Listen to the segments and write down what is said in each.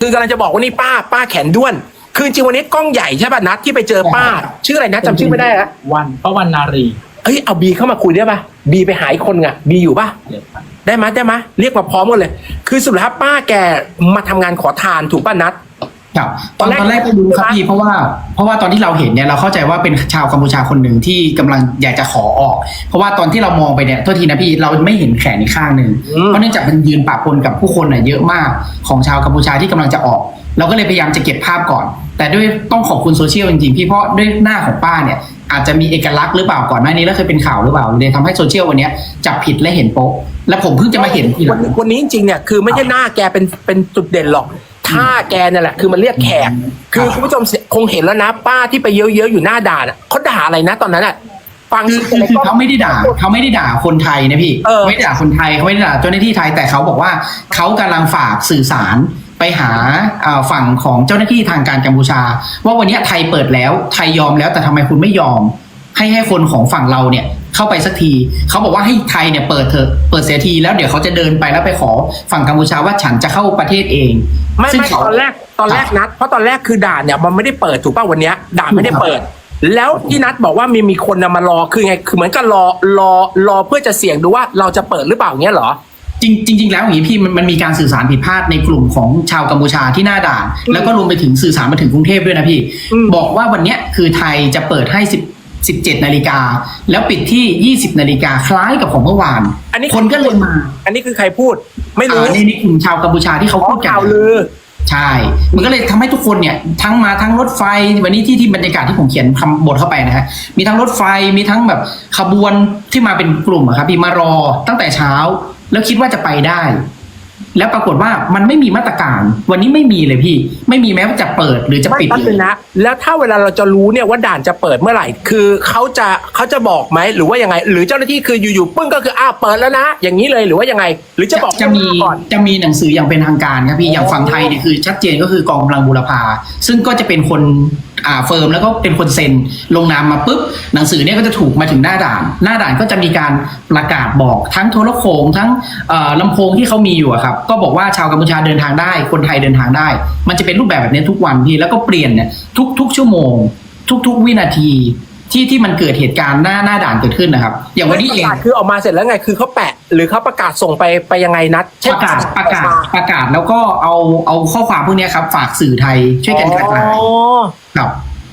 คือกำลังจะบอกว่านี่ป้าป้าแขนด้วน คือจริงๆวันนี้กล้องใหญ่ใช่ป่ะนัดที่ไปเจอป้า ชื่ออะไรนะจำชื่อไม่ได้ละวันป้าวันนารีเอ้ยเอาบีเข้ามาคุยได้ป่ะบีไปหาอีกคนไงบีอยู่ป่ะเดี๋ยวครับได้ไหมยได้ไหมยเรียกมาพร้อมกันเลย คือสุดท้ายป้าแกมาทำงานขอทานถูกป่ะนัด ครับตอนตอนแรกตอนแรกไม่รู้ครับพี่เพราะว่าเพราะว่าตอนที่เราเห็นเนี่ยเราเข้าใจว่าเป็นชาวกัมพูชาคนหนึ่งที่กำลังอยากจะขอออก เพราะว่าตอนที่เรามองไปเนี่ยโทษทีนะพี่เราไม่เห็นแขนอีกข้างหนึ่งอืมเพราะเนื่องจากมันยืนปะปนกับผู้คนน่ะเยอะมากของชาวกัมพูชาที่กำลังจะออก เราก็เลยพยายามจะเก็บภาพก่อน แต่ด้วยต้องขอบคุณโซเชียลจริงๆพี่เพราะด้วยหน้าของป้าเนี่ยอาจจะมีเอกลักษณ์หรือเปล่าก่อนหน้านี้แล้วเคยเป็นข่าวหรือเปล่าเลยทำให้โซเชียลวันเนี้ยจับผิดและเห็นโป๊ะและผมเพิ่งจะมาเห็นทีหลัวันงนี้วันนี้จริงๆเนี่ยคือไม่ใช่หน้าแกเป็นเป็นจุดเด่นหรอก ท่าแกเนี่ยแหละ คือมันเรียกแขก คือคุณผู้ชมคงเห็นแล้วนะ ป้าที่ไปเยอะๆอยู่หน้าด่านอะเขาด่าอะไรนะตอนนั้นอะฟังคือสิคือคือเขาไม่ได้ด่าเขาไม่ได้ด่าคนไทยนะพี่เออไม่ได้ด่าคนไทยเขาไม่ได้ด่าเจ้าหน้าที่ไทยแต่เขาบอกว่าเขากำลังฝากสื่อสารไปหาอ่าฝั่งของเจ้าหน้าที่ทางการกัมพูชา ว่าวันนี้ไทยเปิดแล้วไทยยอมแล้วแต่ทำไมคุณไม่ยอม ให้ให้คนของฝั่งเราเนี่ย เข้าไปสักทีเขาบอกว่าให้ไทยเนี่ยเปิดเถอะเปิดเสียทีแล้วเดี๋ยวเขาจะเดินไปแล้วไปขอฝั่งกัมพูชาว่าฉันจะเข้าประเทศเอง ไม่ซึ่งไม่เขา ตอนแรกตอนแรกนัด เพราะตอนแรกคือด่านเนี่ยมันไม่ได้เปิดถูกป่ะวันเนี้ยด่านไม่ได้เปิด แล้วที่นัดบอกว่ามีมีคนนำมารอคือไงคือเหมือนกับรอรอรอเพื่อจะเสี่ยงดูว่าเราจะเปิดหรือเปล่าอย่างเงี้ยเหรอ จริงจริงๆแล้วอย่างนี้พี่มันมันมีการสื่อสารผิดพลาดในกลุ่มของชาวกัมพูชาที่หน้าด่าน แล้วก็รวมไปถึงสื่อสารมาถึงกรุงเทพด้วยนะพี่ อืม บอกว่าวันเนี้ยคือไทยจะเปิดให้10 17นาฬิกาแล้วปิดที่ 20นาฬิกาคล้ายกับของเมื่อวาน อันนี้คนก็เลยมา อันนี้คือใครพูด ไม่รู้อ่านี่นี่กลุ่มชาวกัมพูชาที่เขาอ๋อพูดกันข่าวลือใช่ มันก็เลยทำให้ทุกคนเนี่ย ทั้งมาทั้งรถไฟวันนี้ที่ที่บรรยากาศที่ผมเขียนทำบทเข้าไปนะฮะมีทั้งรถไฟมีทั้งแบบขบวนที่มาเป็นกลุ่มอะครับพี่มารอตั้งแต่เช้า แล้วคิดว่าจะไปได้แล้วปรากฏว่ามันไม่มีมาตรการ วันนี้ไม่มีเลยพี่ ไม่มีแม้ว่าจะเปิดหรือจะไม่ปิดแป๊บเลนึยงนะแล้วถ้าเวลาเราจะรู้เนี่ยว่าด่านจะเปิดเมื่อไหร่ คือเขาจะเขาจะบอกไหมหรือว่ายังไง หรือเจ้าหน้าที่คืออยู่ๆปึ้งก็คืออ้าวเปิดแล้วนะ อย่างนี้เลยหรือว่ายังไง หรือจะบอกจะมีก่อนจะมีหนังสืออย่างเป็นทางการครับพี่อย่างฝั่งไทยเนี่ยคือ ชัดเจนก็คือกองกำลังบูรพาซึ่งก็จะเป็นคนอ่าเฟิร์มแล้วก็เป็นคนเซ็นลงนามมาปุ๊บหนังสือเนี่ยก็จะถูกมาถึงหน้าด่าน หน้าด่านก็จะมีการประกาศบอกทั้งโทรโขงทั้งเอ่อลำโพงที่เขามีอยู่อะครับก็บอกว่าชาวกัมพูชาเดินทางได้ คนไทยเดินทางได้ มันจะเป็นรูปแบบแบบนี้ทุกวันพี่แล้วก็เปลี่ยนเนี่ยทุกทุกชั่วโมง ทุก ๆ วินาทีที่ที่มันเกิดเหตุการณ์หน้าหน้าด่านเกิดขึ้นนะครับ อย่างวันนี้เองประกาศคือออกมาเสร็จแล้วไงคือเขาแปะ หรือเขาประกาศส่งไปไปยังไงนัดประกาศประกาศประกาศแล้วก็เอาเอาข้อความพวกเนี้ยครับ ฝากสื่อไทยช่วยกันกระจายอ๋อครับ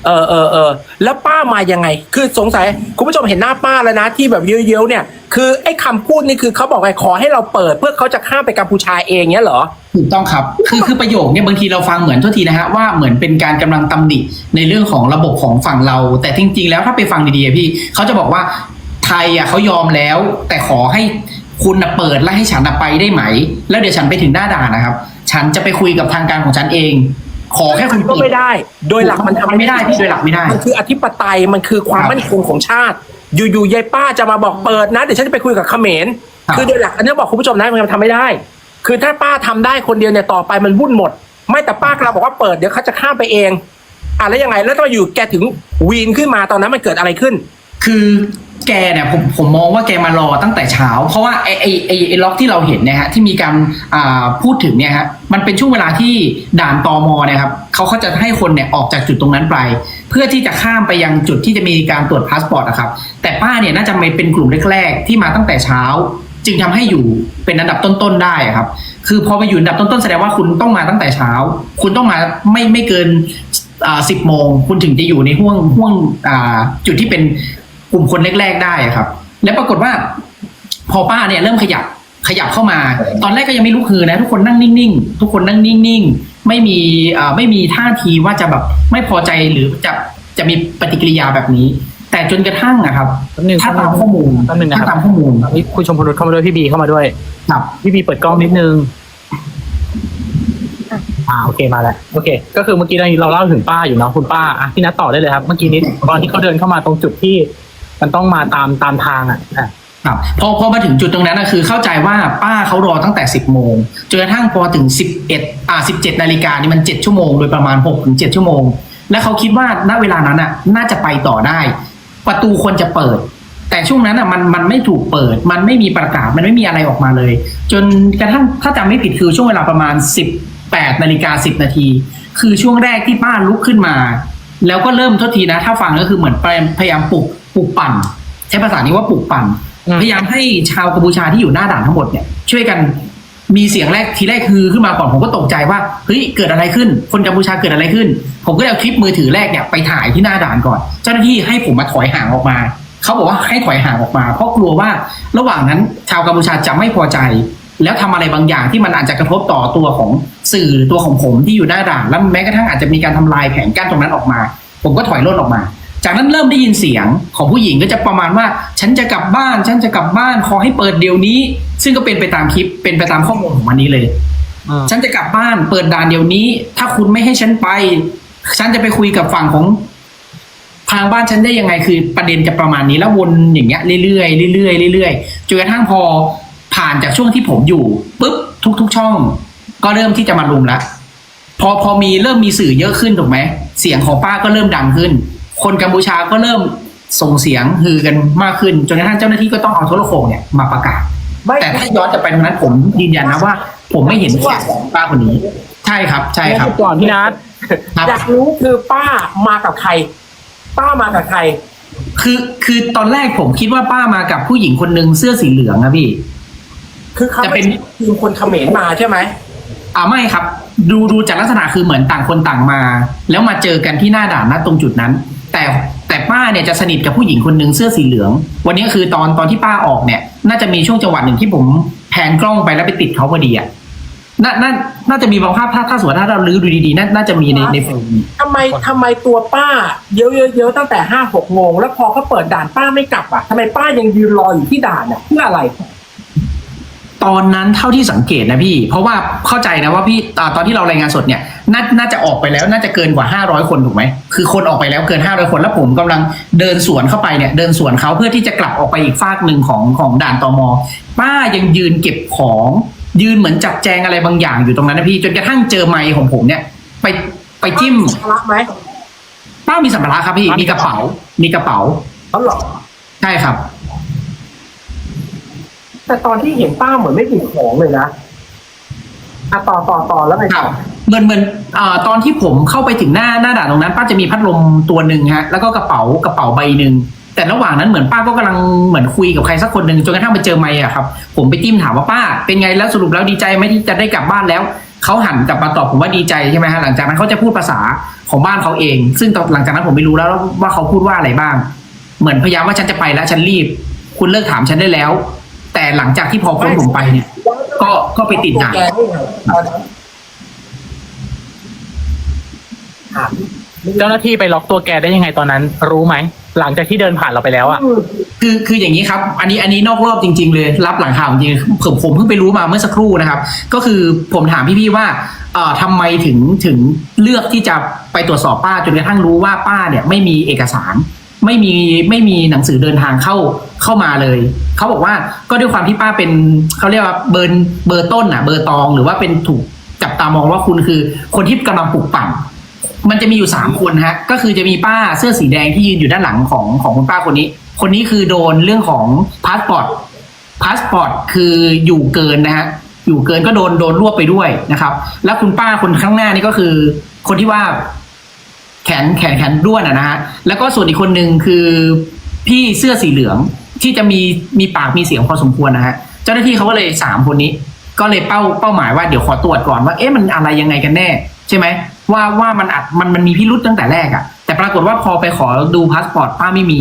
เออเออเออแล้วป้ามายังไง คือสงสัยคุณผู้ชมเห็นหน้าป้าแล้วนะ ที่แบบเย้ยวๆเนี่ย คือไอ้คำพูดนี่คือเขาบอกไงขอให้เราเปิดเพื่อเขาจะข้ามไปกัมพูชาเองเนี้ยเหรอถูกต้องครับ คือคือประโยคเนี่ยบางทีเราฟังเหมือนโทษทีนะฮะว่าเหมือนเป็นการกำลังตำหนิในเรื่องของระบบของฝั่งเรา แต่จริง ๆ แล้วถ้าไปฟังดีๆพี่เขาจะบอกว่าไทยอะเขายอมแล้ว แต่ขอให้คุณเปิดและให้ฉันไปได้ไหม แล้วเดี๋ยวฉันไปถึงหน้าด่านนะครับ ฉันจะไปคุยกับทางการของฉันเอง ขอแค่คุณก็เปิดไม่ได้ โดยหลักมันทำมันไม่ได้พี่โดยหลักไม่ได้ มันคืออธิปไตยมันคือความครับมั่นคงของชาติ อยู่ๆยายป้าจะมาบอกเปิดนะ เดี๋ยวฉันจะไปคุยกับเขมรครับคือโดยหลักอันนี้บอกคุณผู้ชมนะมันทำไม่ได้ คือถ้าป้าทำได้คนเดียวเนี่ยต่อไปมันวุ่นหมด ไม่แต่ป้าเราบอกว่าเปิดเดี๋ยวเขาจะข้ามไปเองอะแล้วยังไงแล้วทำไมอยู่แกถึงวีนขึ้นมาตอนนั้นมันเกิดอะไรขึ้น คือ แกเนี่ยผมผมมองว่าแกมารอตั้งแต่เช้า เพราะว่าไอไอไอไอล็อกที่เราเห็นเนี่ยฮะที่มีการอ่าพูดถึงเนี่ยฮะมันเป็นช่วงเวลาที่ด่านตอมเนี่ยครับเขาเขาจะให้คนเนี่ยออกจากจุดตรงนั้นไป เพื่อที่จะข้ามไปยังจุดที่จะมีการตรวจพาสปอร์ตนะครับแต่ป้าเนี่ยน่าจะเป็นกลุ่มแรกๆ ที่มาตั้งแต่เช้า จึงทำให้อยู่เป็นอันดับต้นๆได้ครับ คือพอไปอยู่อันดับต้นๆแสดงว่าคุณต้องมาตั้งแต่เช้า คุณต้องมาไม่ไม่เกินอ่าสิบโมง คุณถึงจะอยู่ในห่วงห่วงอ่าจุดที่เป็น กลุ่มคนแรกๆได้อะครับ แล้วปรากฏว่า พอป้าเนี่ยเริ่มขยับขยับเข้ามา ตอนแรกก็ยังไม่ลุกฮือนะ ทุกคนนั่งนิ่งๆทุกคนนั่งนิ่งๆไม่มีอ่าไม่มีท่าทีว่าจะแบบไม่พอใจหรือจะจะมีปฏิกิริยาแบบนี้ แต่จนกระทั่งนะครับแป๊บนึงถ้าตามข้อมูลแป๊บนึงนะถ้าคตารับมข้อมูลนี่คุณชมพลเข้ามาด้วยพี่บีเข้ามาด้วย ครับ พี่บีเปิดกล้องนิดนึงอ่าโอเคมาแล้วโอเค ก็คือเมื่อกี้เราเล่าถึงป้าอยู่เนาะคุณป้าอะพี่นัทต่อได้เลยครับ เมื่อกี้นี้ตอนที่เขาเดินเข้ามาตรงจุดที่ มันต้องมาตามตามทางอะครับพอพอมาถึงจุดตรงนั้นนะคือเข้าใจว่าป้าเขารอตั้งแต่ 10 โมงจนกระทั่งพอถึง 11อ่า17 นาฬิกานี่มัน 7 ชั่วโมงโดยประมาณ6ถึง7ชั่วโมง และเขาคิดว่าณเวลานั้นน่ะน่าจะไปต่อได้ ประตูควรจะเปิด แต่ช่วงนั้นอะมันมันไม่ถูกเปิด มันไม่มีประกาศมันไม่มีอะไรออกมาเลย จนกระทั่งถ้าจำไม่ผิดคือช่วงเวลาประมาณ10 8นาฬิกา10 นาที คือช่วงแรกที่ป้าลุกขึ้นมา แล้วก็เริ่มโทษทีนะ ถ้าฟังก็คือเหมือนพยายามปลุก ปลุกปั่น ใช้ภาษานี้ว่าปลุกปั่นอืมพยายามให้ชาวกัมพูชาที่อยู่หน้าด่านทั้งหมดเนี่ยช่วยกันมีเสียงแรกทีแรกคือขึ้นมาก่อนผมก็ตกใจว่าเฮ้ยเกิดอะไรขึ้น คนกัมพูชาเกิดอะไรขึ้น ผมก็เลยเอาคลิปมือถือแรกเนี่ยไปถ่ายที่หน้าด่านก่อน เจ้าหน้าที่ให้ผมมาถอยห่างออกมาเขาบอกว่าให้ถอยห่างออกมา เพราะกลัวว่าระหว่างนั้นชาวกัมพูชาจะไม่พอใจ แล้วทำอะไรบางอย่างที่มันอาจจะกระทบต่อตัวของสื่อตัวของผมที่อยู่หน้าด่าน แล้วแม้กระทั่งอาจจะมีการทำลายแผงกั้นตรงนั้นออกมา ผมก็ถอยร่นออกมา จากนั้นเริ่มได้ยินเสียงของผู้หญิงก็จะประมาณว่า ฉันจะกลับบ้าน ฉันจะกลับบ้านขอให้เปิดเดี๋ยวนี้ ซึ่งก็เป็นไปตามคลิปเป็นไปตามข้อมูลของวันนี้เลยอืมฉันจะกลับบ้านเปิดด่านเดี๋ยวนี้ ถ้าคุณไม่ให้ฉันไป ฉันจะไปคุยกับฝั่งของทางบ้านฉันได้ยังไงคือประเด็นจะประมาณนี้แล้ววนอย่างเงี้ยเรื่อยๆเรื่อยๆเรื่อยๆจนกระทั่งพอผ่านจากช่วงที่ผมอยู่ปุ๊บทุก ๆ ช่อง ก็เริ่มที่จะมารุมแล้วพอพอมีเริ่มมีสื่อเยอะขึ้นถูกไหมเสียงของป้าก็เริ่มดังขึ้น คนกัมพูชาก็เริ่มส่งเสียงฮือกันมากขึ้น จนกระทั่งเจ้าหน้าที่ก็ต้องเอาโทรโขงเนี่ยมาประกาศไม่แต่ถ้าย้อนกลับไปตรงนั้นผมยืนยันนะว่า ผมไม่เห็นแขนของป้าคนนี้ ใช่ครับ ใช่ครับก่อนพี่นัทครับอยากรู้คือป้ามากับใคร ป้ามากับใคร คือคือตอนแรกผมคิดว่าป้ามากับผู้หญิงคนหนึ่งเสื้อสีเหลืองนะพี่ คือเขาจะเป็นทีมคนเขมรมาใช่ไหมอ่าไม่ครับ ดูดูจากลักษณะคือเหมือนต่างคนต่างมา แล้วมาเจอกันที่หน้าด่านนะตรงจุดนั้น แต่แต่ป้าเนี่ยจะสนิทกับผู้หญิงคนหนึ่งเสื้อสีเหลือง วันนี้คือตอนตอนที่ป้าออกเนี่ย น่าจะมีช่วงจังหวะหนึ่งที่ผมแพนกล้องไปแล้วไปติดเขาพอดีอะน่าน่าน่าจะมีบางภาพถ้าถ้าสมมติว่าถ้าเราลื้อดูดีๆน่าน่าจะมีในในเฟรมทำไมทำไมตัวป้าเยอะๆเยอะตั้งแต่ห้าหกโมงแล้วพอเขาเปิดด่านป้าไม่กลับอะทำไมป้ายังยืนรออยู่ที่ด่านอะเพื่ออะไรต อนนั้นเท่าที่สังเกตนะพี่ เพราะว่าเข้าใจนะว่าพี่อ่าตอนที่เรารายงานสดเนี่ยนาน่าจะออกไปแล้วน่าจะเกินกว่า 500 คนถูกไหมคือคนออกไปแล้วเกิน 500 คนแล้วผมกำลังเดินสวนเข้าไปเนี่ยเดินสวนเขาเพื่อที่จะกลับออกไปอีกฟากหนึ่งของของด่านตมป้ายังยืนเก็บของยืนเหมือนจัดแจงอะไรบางอย่างอยู่ตรงนั้นนะพี่จนกระทั่งเจอไมค์ของผมเนี่ย ไปไปจิ้มภาระไหมป้ามีสัมภาระครับพี่มีกระเป๋า มีกระเป๋าเขาหรอใช่ครับ แต่ตอนที่เห็นป้าเหมือนไม่มีของเลยนะอะต่อต่อต่อแล้วไงครับเหมือนเหมือนอ่าตอนที่ผมเข้าไปถึงหน้าหน้าด่านตรงนั้น ป้าจะมีพัดลมตัวหนึ่งฮะ แล้วก็กระเป๋ากระเป๋าใบหนึ่งแต่ระหว่างนั้นเหมือนป้าก็กำลังเหมือนคุยกับใครสักคนหนึ่งจนกระทั่งไปเจอไมค์อะครับ ผมไปจิ้มถามว่าป้า เป็นไงแล้วสรุปแล้วดีใจไหมที่จะได้กลับบ้านแล้วเขาหันกลับมาตอบผมว่าดีใจใช่ไหมฮะหลังจากนั้นเขาจะพูดภาษาของบ้านเขาเอง ซึ่งหลังจากนั้นผมไม่รู้แล้วว่าเขาพูดว่าอะไรบ้าง เหมือนพยายามว่าฉันจะไปแล้วฉันรีบ คุณเลิกถามฉันได้แล้ว แต่หลังจากที่พอพ้นผมไปเนี่ย ก็ก็ไปติดด่านแกนี่ไงตอนนั้นถามเจ้าหน้าที่ไปล็อกตัวแกได้ยังไงตอนนั้น รู้ไหมหลังจากที่เดินผ่านเราไปแล้วอะคือคืออย่างนี้ครับ อันนี้อันนี้นอกรอบจริง ๆ เลย รับหลังข่าวจริงๆผมผมเพิ่งไปรู้มาเมื่อสักครู่นะครับ ก็คือผมถามพี่ๆว่าเอ่อทำไมถึงถึงเลือกที่จะไปตรวจสอบป้าจนกระทั่งรู้ว่าป้าเนี่ยไม่มีเอกสาร ไม่มีไม่มีหนังสือเดินทางเข้าเข้ามาเลย เขาบอกว่าก็ด้วยความที่ป้าเป็นเขาเรียกว่าเบอร์เบอร์ต้นอะ เบอร์ตองหรือว่าเป็นถูกจับตามองว่าคุณคือ คนที่กำลังปลุกปั่นมันจะมีอยู่สามคนฮะ ก็คือจะมีป้าเสื้อสีแดงที่ยืนอยู่ด้านหลังของของคุณป้าคนนี้ คนนี้คือโดนเรื่องของพาสปอร์ตพาสปอร์ตคืออยู่เกินนะฮะอยู่เกินก็โดนโดนรวบไปด้วยนะครับ แล้วคุณป้าคนข้างหน้านี่ก็คือ คนที่ว่า แขนแขนแขนด้วนอะนะฮะแล้วก็ส่วนอีกคนหนึ่งคือพี่เสื้อสีเหลืองที่จะมีมีปากมีเสียงพอสมควรนะฮะเจ้าหน้าที่เขาก็เลยสามคนนี้ ก็เลยเป้าเป้าหมายว่าเดี๋ยวขอตรวจก่อนว่าเอ๊ะมันอะไรยังไงกันแน่ ใช่ไหมว่าว่ามันอัดมันมันมีพิรุษตั้งแต่แรกอะแต่ปรากฏว่าพอไปขอดูพาสปอร์ตป้าไม่มี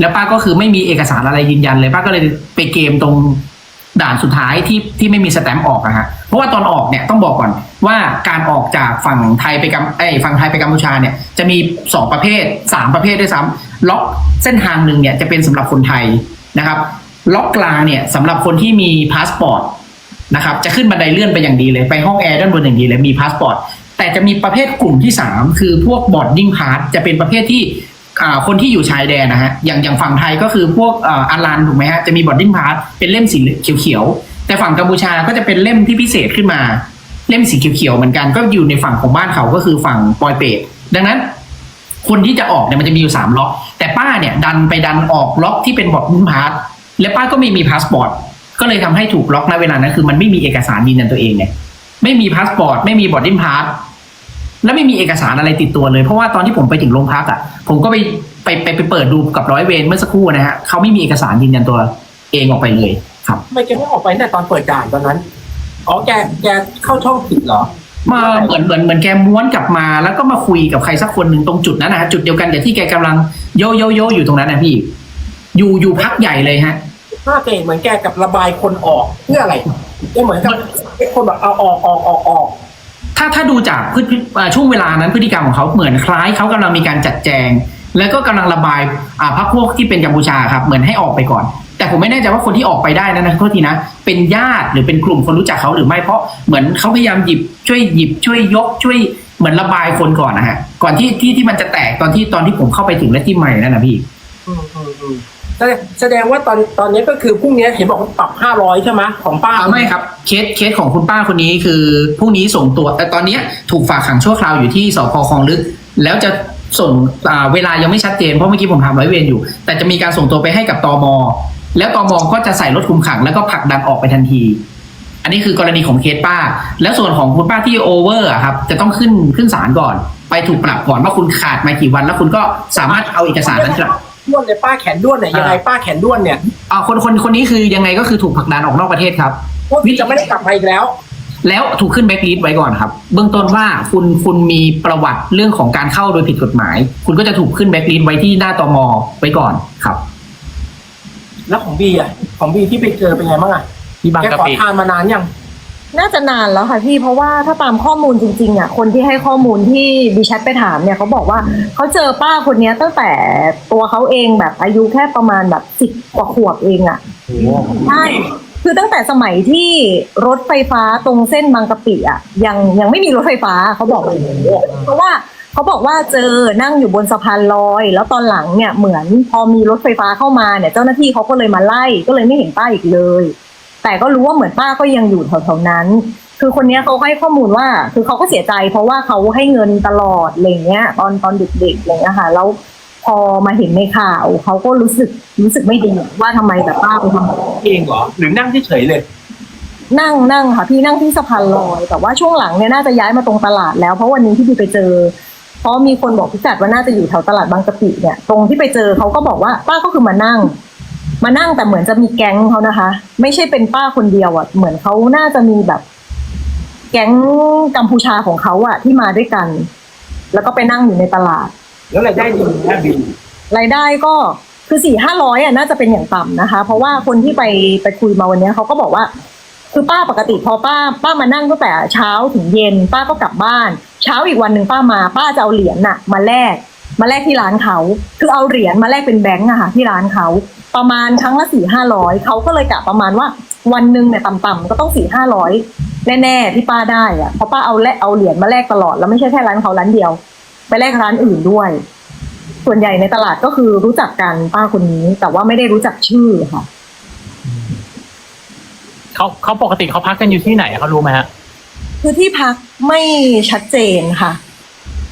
แล้วป้าก็คือไม่มีเอกสารอะไรยืนยันเลยป้าก็เลยไปเกมตรง ด่านสุดท้ายที่ที่ไม่มีสแตมป์ออกอะฮะเพราะว่าตอนออกเนี่ยต้องบอกก่อนว่าการออกจากฝั่งไทยไปกัมเอ้ยฝั่งไทยไปกัมพูชาเนี่ยจะมีสองประเภทสามประเภทด้วยซ้ำล็อกเส้นทางหนึ่งเนี่ยจะเป็นสำหรับคนไทยนะครับ ล็อกกลางเนี่ยสำหรับคนที่มีพาสปอร์ตนะครับจะขึ้นบันไดเลื่อนไปอย่างดีเลยไปห้องแอร์ด้านบนอย่างดีเลยมีพาสปอร์ตแต่จะมีประเภทกลุ่มที่ 3 คือพวกบอร์ดดิ้งพาสจะเป็นประเภทที่ คนที่อยู่ชายแดนนะฮะอย่างอย่างฝั่งไทยก็คือพวกอาอารันถูกไหมฮะจะมีบอดดิ้งพาสเป็นเล่มสีเขียวๆแต่ฝั่งกัมพูชาก็จะเป็นเล่มที่พิเศษขึ้นมา เล่มสีเขียวๆเหมือนกันก็อยู่ในฝั่งของบ้านเขาก็คือฝั่งปอยเปตดังนั้น คนที่จะออกเนี่ยมันจะมีอยู่สามล็อก แต่ป้าเนี่ยดันไปดันออกล็อกที่เป็นบอดดิ้งพาสและป้าก็ไม่มีพาสปอร์ตก็เลยทำให้ถูกล็อกณเวลานั้นคือมันไม่มีเอกสารยืนยันตัวเองเนี่ยไม่มีพาสปอร์ตไม่มีบอดดิ้งพาส และไม่มีเอกสารอะไรติดตัวเลย เพราะว่าตอนที่ผมไปถึงโรงพักอะ ผมก็ไปไปไปไปเปิดดูกับร้อยเวรเมื่อสักครู่นะฮะเขาไม่มีเอกสารยืนยันตัวเองออกไปเลยครับทำไมแกไม่ออกไปตั้งแต่ตอนเปิดด่านตอนนั้น อ๋อแกแกเข้าช่องผิดเหรอ มาเหมือนเหมือนเหมือนแกม้วนกลับมาแล้วก็มาคุยกับใครสักคนหนึ่งตรงจุดนั้นนะฮะจุดเดียวกันกับที่แกกำลังโยโยโยอยู่ตรงนั้นนะพี่ อยู่อยู่พักใหญ่เลยฮะถ้าแกเห็นเหมือนแกกับระบายคนออกเพื่ออะไรแกเหมือนกับไอ้คนแบบเอาออกออกออกออก ถ้าถ้าดูจากพฤติช่วงเวลานั้นพฤติกรรมของเขาเหมือนคล้ายเขากำลังมีการจัดแจง แล้วก็กำลังระบายพรรคพวกที่เป็นกัมพูชาครับเหมือนให้ออกไปก่อน แต่ผมไม่แน่ใจว่าคนที่ออกไปได้นั้นนะโทษทีนะ เป็นญาติหรือเป็นกลุ่มคนรู้จักเขาหรือไม่เพราะเหมือนเขาพยายามหยิบช่วยหยิบช่วยยกช่วยเหมือนระบายคนก่อนนะฮะก่อนที่ที่ที่มันจะแตกตอนที่ตอนที่ผมเข้าไปถึงและที่ใหม่นั่นนะพี่อืมอืมอืม แสดงว่าตอนตอนนี้ก็คือพรุ่งนี้เห็นบอกว่าปรับห้าร้อยใช่ไหมของป้าอ่าไม่ครับเคสเคสของคุณป้าคนนี้คือพรุ่งนี้ส่งตัวแต่ตอนนี้ถูกฝากขังชั่วคราวอยู่ที่สพคลองลึก แล้วจะส่งเวลายังไม่ชัดเจนเพราะเมื่อกี้ผมถามร้อยเวรอยู่ แต่จะมีการส่งตัวไปให้กับตมแล้วตมก็จะใส่รถคุมขังแล้วก็ผลักดันออกไปทันที อันนี้คือกรณีของเคสป้า แล้วส่วนของคุณป้าที่โอเวอร์ครับจะต้องขึ้นขึ้นศาลก่อน ไปถูกปรับก่อนว่าคุณขาดมากี่วัน แล้วคุณก็สามารถเอาเอกสารนั้นกลับ ด้วนเลยป้าแขนด้วนเนี่ยยังไงป้าแขนด้วนเนี่ยอ่าคนคนคนนี้คือยังไงก็คือถูกผลักดันออกนอกประเทศครับพวกนี้จะไม่ได้กลับมาอีกแล้ว แล้วถูกขึ้นแบ็กลิสต์ไว้ก่อนครับ เบื้องต้นว่าคุณคุณมีประวัติเรื่องของการเข้าโดยผิดกฎหมาย คุณก็จะถูกขึ้นแบ็กลิสต์ไว้ที่หน้าตมไว้ก่อนครับ แล้วของบีอะของบีที่ไปเจอเป็นไงบ้างอะที่บางแกกะขอปิทานมานานยัง น่าจะนานแล้วค่ะพี่เพราะว่าถ้าตามข้อมูลจริงๆอะคนที่ให้ข้อมูลที่ดิฉันไปถามเนี่ยเขาบอกว่าเขาเจอป้าคนเนี้ยตั้งแต่ตัวเขาเองแบบอายุแค่ประมาณแบบสิบกว่าขวบเองอะใช่คือตั้งแต่สมัยที่รถไฟฟ้าตรงเส้นบางกะปิอะยังยังไม่มีรถไฟฟ้าเขาบอกเลยเพราะว่าเขาบอกว่าเจอนั่งอยู่บนสะพานลอย แล้วตอนหลังเนี่ยเหมือนพอมีรถไฟฟ้าเข้ามาเนี่ยเจ้าหน้าที่เขาก็เลยมาไล่ก็เลยไม่เห็นป้าอีกเลย แต่ก็รู้ว่าเหมือนป้าก็ยังอยู่แถวๆนั้น คือคนเนี้ยเขาให้ข้อมูลว่า คือเขาก็เสียใจ เพราะว่าเขาให้เงินตลอดอะไรเงี้ย ตอนตอนเด็กๆอะไรเงี้ยค่ะแล้วพอมาเห็นในข่าวเขาก็รู้สึกรู้สึกไม่ดีว่าทำไมแต่ป้าไปทำแบบนั้นเองเหรอหรือนั่งเฉยๆเลยนั่งนั่งค่ะพี่นั่งที่สะพานลอย แต่ว่าช่วงหลังเนี่ยน่าจะย้ายมาตรงตลาดแล้วเพราะวันนี้ที่พี่ไปเจอ เพราะมีคนบอกพิกัดว่าน่าจะอยู่แถวตลาดบางกะปิเนี่ยตรงที่ไปเจอเขาก็บอกว่าป้าก็คือมานั่ง มานั่งแต่เหมือนจะมีแก๊งเขานะคะ ไม่ใช่เป็นป้าคนเดียวอะ เหมือนเขาน่าจะมีแบบ แก๊งกัมพูชาของเขาอะ ที่มาด้วยกัน แล้วก็ไปนั่งอยู่ในตลาด แล้วรายได้ดีนะบีรายได้ก็คือสี่ห้าร้อยอะน่าจะเป็นอย่างต่ำนะคะ เพราะว่าคนที่ไปไปคุยมาวันเนี้ยเขาก็บอกว่า คือป้าปกติพอป้า ป้ามานั่งตั้งแต่เช้าถึงเย็น ป้าก็กลับบ้าน เช้าอีกวันหนึ่งป้ามา ป้าจะเอาเหรียญน่ะ มาแลกมาแลกที่ร้านเขา คือเอาเหรียญมาแลกเป็นแบงก์อะค่ะที่ร้านเขา ประมาณครั้งละสี่ห้าร้อยเขาก็เลยกะประมาณว่า วันหนึ่งเนี่ยต่ำๆก็ต้องสี่ห้าร้อยแน่ๆที่ป้าได้อะเพราะป้าเอาแลกเอาเหรียญมาแลกตลอดแล้วไม่ใช่แค่ร้านเขาร้านเดียว ไปแลกร้านอื่นด้วย ส่วนใหญ่ในตลาดก็คือรู้จักกันป้าคนนี้ แต่ว่าไม่ได้รู้จักชื่อค่ะเขาเขาปกติเขาพักกันอยู่ที่ไหนเขารู้ไหมฮะคือที่พักไม่ชัดเจนค่ะเพ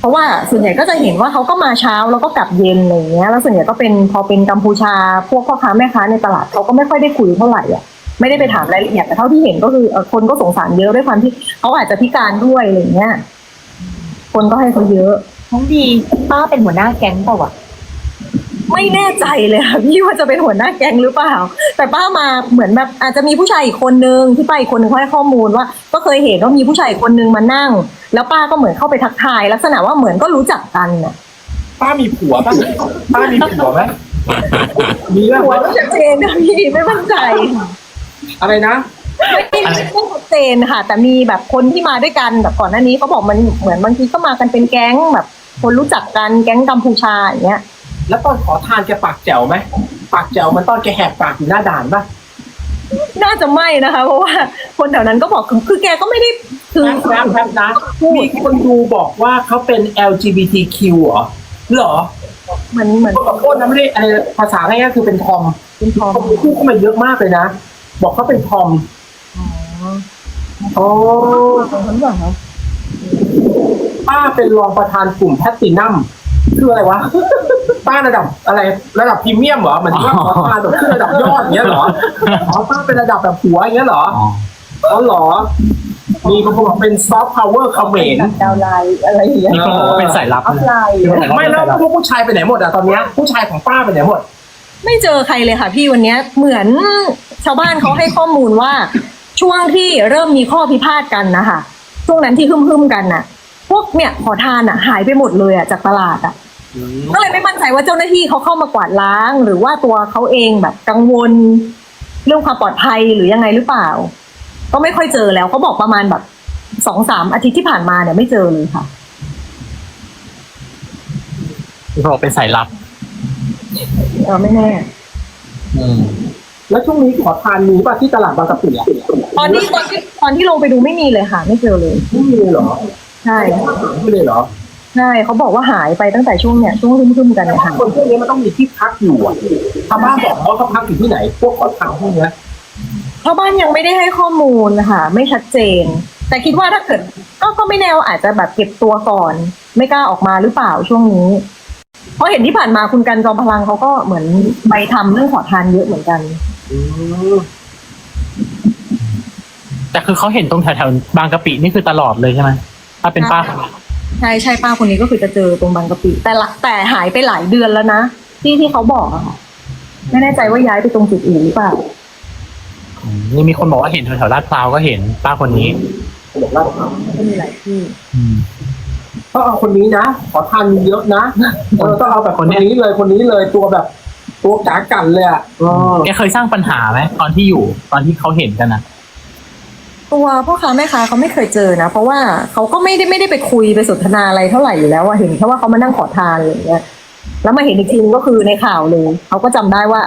ราะว่าส่วนใหญ่ก็จะเห็นว่าเขาก็มาเช้าแล้วก็กลับเย็นอะไรเงี้ยแล้วส่วนใหญ่ก็เป็นพอเป็นกัมพูชา พวกพ่อค้าแม่ค้าในตลาดเขาก็ไม่ค่อยได้คุยเท่าไหร่อะไม่ได้ไปถามรายละเอียดแต่เท่าที่เห็นก็คือคนก็สงสารเยอะด้วยความที่เขาอาจจะพิการด้วยอะไรเงี้ยคนก็ให้เขาเยอะน้องดีป้าเป็นหัวหน้าแก๊งเปล่าวะ ไม่แน่ใจเลยค่ะพี่ว่าจะเป็นหัวหน้าแก๊งหรือเปล่า แต่ป้ามาเหมือนแบบอาจจะมีผู้ชายอีกคนนึงที่ป้าอีกคนนึงเขาให้ข้อมูลว่า ก็เคยเห็นว่ามีผู้ชายอีกคนนึงมานั่ง แล้วป้าก็เหมือนเข้าไปทักทาย ลักษณะว่าเหมือนก็รู้จักกันน่ะป้ามีผัวป่ะป้ามีผัวไหมมีป่ะหัวไม่ชัดเจนนะพี่ไม่มั่นใจ อะไรนะไม่ไม่ไม่ชัดเจนค่ะ แต่มีแบบคนที่มาด้วยกันแบบก่อนหน้านี้เขาบอกมันเหมือนบางทีก็มากันเป็นแก๊งแบบ คนรู้จักกันแก๊งกัมพูชาอย่างเงี้ย แล้วตอนขอทานแกปากแจ๋วไหมปากแจ๋วมันตอนแกแหกปากอยู่หน้าด่านป่ะน่าจะไม่นะคะ เพราะว่าคนแถวนั้นก็บอกคือคือแกก็ไม่ได้คือแป๊บแป๊บแป๊บนะมีคนดูบอกว่าเขาเป็น LGBTQ เหรอเหรอเหมือนเหมือนขอโทษนะไม่ได้อะไรภาษาง่ายๆคือเป็นทอมเป็นทอมเขาพูดเข้ามาเยอะมากเลยนะ บอกเขาเป็นทอมอ๋อของคนหรือเปล่าคะป้าเป็นรองประธานกลุ่มแพตตินัมคืออะไรวะ ป้าระดับอะไรระดับพรีเมียมเหรอหมันว่าขอทานแบบขึ้นระดับยอดอย่างเงี้ยเหรออ๋อป้าเป็นระดับแบบหัวอย่างเงี้ยเหรออ๋ออ๋อเหรอ มีคนบอกเป็นซอฟต์พาวเวอร์เขมรแบบดาวน์ไลน์อะไรอย่างเงี้ยมีคนบอกว่าเป็นสายลับออฟไลน์มีคนบอกว่าไม่เป็นแล้วสายลับพวกผู้ชายไปไหนหมดอะตอนเนี้ยผู้ชายของป้าไปไหนหมด ไม่เจอใครเลยค่ะพี่วันเนี้ยเหมือนชาวบ้านเขาให้ข้อมูลว่า ช่วงที่เริ่มมีข้อพิพาทกันนะคะช่วงนั้นที่ฮึ่มๆกันน่ะ พวกเนี่ยขอทานอะ หายไปหมดเลยอะจากตลาดอะ ก็เลยไม่มั่นใจว่าเจ้าหน้าที่เขาเข้ามากวาดล้าง หรือว่าตัวเขาเองแบบกังวล เรื่องความปลอดภัยหรือยังไงหรือเปล่า ก็ไม่ค่อยเจอแล้วเขาบอกประมาณแบบสองสามอาทิตย์ที่ผ่านมาเนี่ยไม่เจอเลยค่ะมีคนบอกเป็นสายลับเออไม่แน่ อืมแล้วช่วงนี้ขอทานมีป่ะที่ตลาดบางกะปิอะตอนนี้ตอนที่ตอนที่ลงไปดูไม่มีเลยค่ะ ไม่เจอเลยไม่มีเลยเหรอใช่ไม่เลยเหรอ ใช่เขาบอกว่าหายไปตั้งแต่ช่วงเนี่ยช่วงรุ่มๆกันเนี่ยค่ะคนพวกนี้มันต้องมีที่พักอยู่อะชาวบ้านบอกเขาเขาพักอยู่ที่ไหน พวกขอทานพวกเนี้ยชาวบ้านยังไม่ได้ให้ข้อมูลนะคะไม่ชัดเจน แต่คิดว่าถ้าเกิด ก็ก็ไม่แน่ว่าอาจจะแบบเก็บตัวก่อน ไม่กล้าออกมาหรือเปล่าช่วงนี้ เพราะเห็นที่ผ่านมาคุณกันจอมพลังเขาก็เหมือนไปทำเรื่องขอทานเยอะเหมือนกันอืมแต่คือเขาเห็นตรงแถวๆบางกะปินี่คือตลอดเลยใช่ไหมถ้าเป็นป้าคนนี้ ใช่ใช่ป้าคนนี้ก็คือจะเจอตรงบางกะปิแต่ละแต่หายไปหลายเดือนแล้วนะที่ที่เขาบอกอะค่ะไม่แน่ใจว่าย้ายไปตรงจุดอื่นหรือเปล่าอืมนี่มีคนบอกว่าเห็นแถวๆลาดพร้าวก็เห็นป้าคนนี้ บอกว่าก็มีหลายที่ อืม ต้องเอาคนนี้นะ ขอทานมีเยอะนะเออต้องเอาแบบคนนี้เลยคนนี้เลยตัวแบบ ตัวกากันเลยอะเออแกเคยสร้างปัญหาไหมตอนที่อยู่ ตอนที่เขาเห็นกันนะ ตัวพ่อค้าแม่ค้าเขาไม่เคยเจอนะ เพราะว่าเขาก็ไม่ได้ไม่ได้ไปคุยไปสนทนาอะไรเท่าไหร่อยู่แล้วอะเห็นแค่ว่าเขามานั่งขอทานอะไรอย่างเงี้ยแล้วมาเห็นอีกทีนึงก็คือในข่าวเลยเขาก็จำได้ว่า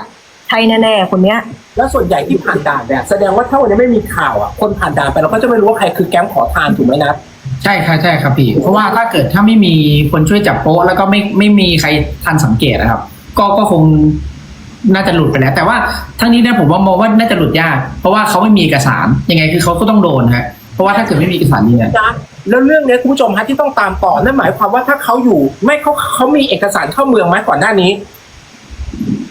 ใช่แน่ๆคนเนี้ย แล้วส่วนใหญ่ที่ผ่านด่านเนี่ยแสดงว่าถ้าวันนี้ไม่มีข่าวอะคนผ่านด่านไปเราก็จะไม่รู้ว่าใครคือแก๊งขอทานถูกไหมนะใช่ครับใช่ครับพี่ เพราะว่าถ้าเกิดถ้าไม่มีคนช่วยจับโป๊ะแล้วก็ไม่ไม่มีใครทันสังเกตนะครับ ก็ก็คง น่าจะหลุดไปแล้ว แต่ว่าทั้งนี้เนี่ยผมว่ามองว่าน่าจะหลุดยาก เพราะว่าเขาไม่มีเอกสารยังไงคือเขาก็ต้องโดนฮะเพราะว่าถ้าเกิดไม่มีเอกสารยืนยันนะแล้วเรื่องเนี้ยคุณผู้ชมฮะที่ต้องตามต่อนั่นหมายความว่าถ้าเขาอยู่ ไม่เขาเขามีเอกสารเข้าเมืองไหมก่อนหน้านี้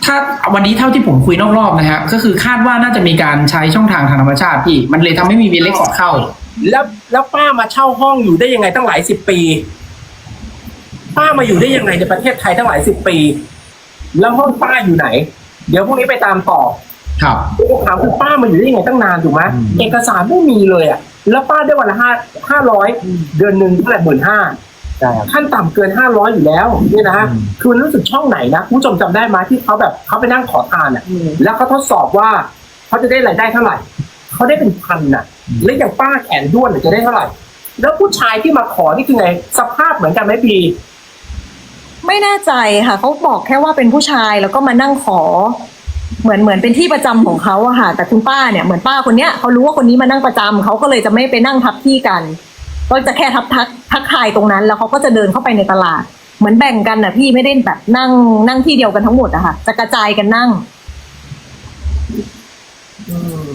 ถ้าวันนี้เท่าที่ผมคุยนอกรอบนะฮะก็คือคาดว่าน่าจะมีการใช้ช่องทางทางธรรมชาติพี่ มันเลยทำให้มีวีเล็กขอดเข้า แล้วแล้วป้ามาเช่าห้องอยู่ได้ยังไงตั้งหลายสิบปี ป้ามาอยู่ได้ยังไงในประเทศไทยตั้งหลายสิบปี แล้วห้องป้าอยู่ไหน เดี๋ยวพรุ่งนี้ไปตามต่อครับคำถามคือป้ามาอยู่ได้ยังไงตั้งนานถูกไหมอืม เอกสารไม่มีเลยอะแล้วป้าได้วันละห้าห้าร้อยเดือนหนึ่งเท่าไหร่หมื่นห้าใช่ครับ ขั้นต่ำเกินห้าร้อยอยู่แล้วเนี่ยนะฮะอืม คือมันรู้สึกช่องไหนนะคุณผู้ชมจำได้ไหมที่เขาแบบเขาไปนั่งขอทานอะ แล้วเขาทดสอบว่าเขาจะได้รายได้เท่าไหร่เขาได้เป็นพันน่ะ แล้วอย่างป้าแขนด้วนเนี่ยจะได้เท่าไหร่ แล้วผู้ชายที่มาขอนี่คือไง สภาพเหมือนกันไหมพี ไม่แน่ใจค่ะเขาบอกแค่ว่าเป็นผู้ชายแล้วก็มานั่งขอ เหมือนเหมือนเป็นที่ประจำของเขาอะค่ะ แต่คุณป้าเนี่ยเหมือนป้าคนเนี้ยเขารู้ว่าคนนี้มานั่งประจำเขาก็เลยจะไม่ไปนั่งทับที่กัน ก็จะแค่ทับทักทักทายตรงนั้น แล้วเขาก็จะเดินเข้าไปในตลาด เหมือนแบ่งกันนะพี่ไม่ได้แบบนั่งนั่งที่เดียวกันทั้งหมดอะค่ะ จะกระจายกันนั่ง อืม